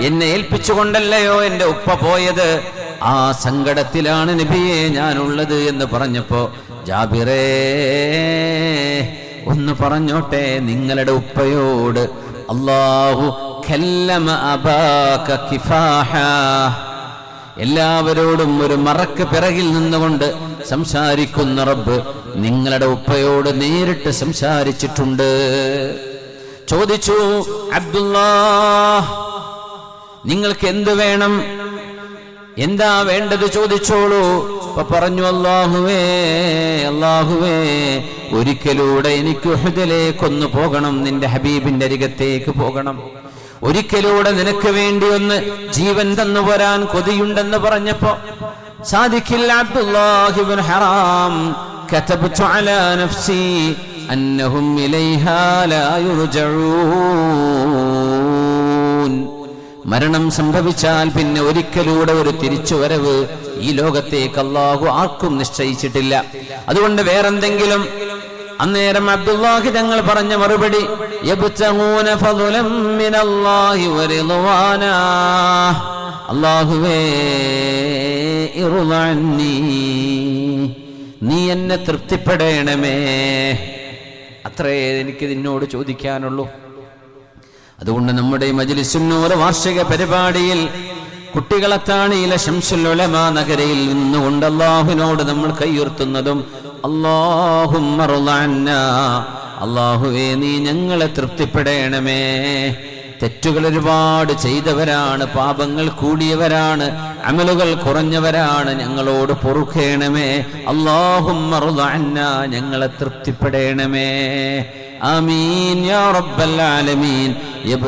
എന്നെ ഏൽപ്പിച്ചുകൊണ്ടല്ലയോ എന്റെ ഉപ്പ പോയത്? ആ സങ്കടത്തിലാണ് നബിയെ ഞാനുള്ളത് എന്ന് പറഞ്ഞപ്പോ ജാബിറേ ഒന്ന് പറഞ്ഞോട്ടെ നിങ്ങളുടെ ഉപ്പയോട്? അള്ളാഹു എല്ലാവരോടും ഒരു മറക്ക് പിറകിൽ നിന്നുകൊണ്ട് സംസാരിക്കുന്ന റബ്ബ് നിങ്ങളുടെ ഉപ്പയോട് നേരിട്ട് സംസാരിച്ചിട്ടുണ്ട്. ചോദിച്ചു അബ്ദുല്ലാ നിങ്ങൾക്ക് എന്ത് വേണം എന്താ വേണ്ടത് ചോദിച്ചോളൂ അപ്പൊ പറഞ്ഞു അള്ളാഹുവേ അള്ളാഹുവേ ഒരിക്കലൂടെ എനിക്ക് ഉഹദിലേക്കൊന്ന് പോകണം നിന്റെ ഹബീബിന്റെ അരികത്തേക്ക് പോകണം ഒരിക്കലൂടെ നിനക്ക് വേണ്ടി ഒന്ന് ജീവൻ തന്നു വരാൻ കൊതിയുണ്ടെന്ന് പറഞ്ഞപ്പോ സാദിഖിൽ അബ്ദുല്ലാഹിബിൻ ഹറാം كتبت على نفسي أنهم إليها لا يرجعون മരണം സംഭവിച്ചാൽ പിന്നെ ഒരിക്കലൂടെ ഒരു തിരിച്ചുവരവ് ഈ ലോകത്തേക്ക് അള്ളാഹു ആർക്കും നിശ്ചയിച്ചിട്ടില്ല. അതുകൊണ്ട് വേറെന്തെങ്കിലും അന്നേരം അബ്ദുല്ലാഹി തങ്ങൾ പറഞ്ഞ മറുപടി നീ എന്നെ തൃപ്തിപ്പെടേണമേ അത്രേ എനിക്ക് നിന്നോട് ചോദിക്കാനുള്ളൂ. അതുകൊണ്ട് നമ്മുടെ മജ്ലിസുന്നൂറ് വാർഷിക പരിപാടിയിൽ കുട്ടികളത്താണിയിലെ ഷംസുൽ നഗരയിൽ നിന്നുകൊണ്ട് അള്ളാഹുവിനോട് നമ്മൾ കൈയുർത്തുന്നതും അള്ളാഹും അള്ളാഹുവേ നീ ഞങ്ങളെ തൃപ്തിപ്പെടേണമേ. തെറ്റുകൾ ഒരുപാട് ചെയ്തവരാണ് പാപങ്ങൾ കൂടിയവരാണ് അമലുകൾ കുറഞ്ഞവരാണ് ഞങ്ങളോട് പൊറുക്കേണമേ. അള്ളാഹും ഞങ്ങളെ തൃപ്തിപ്പെടേണമേ. ആമീൻ യാ റബ്ബൽ ആലമീൻ. ইব্রাহিম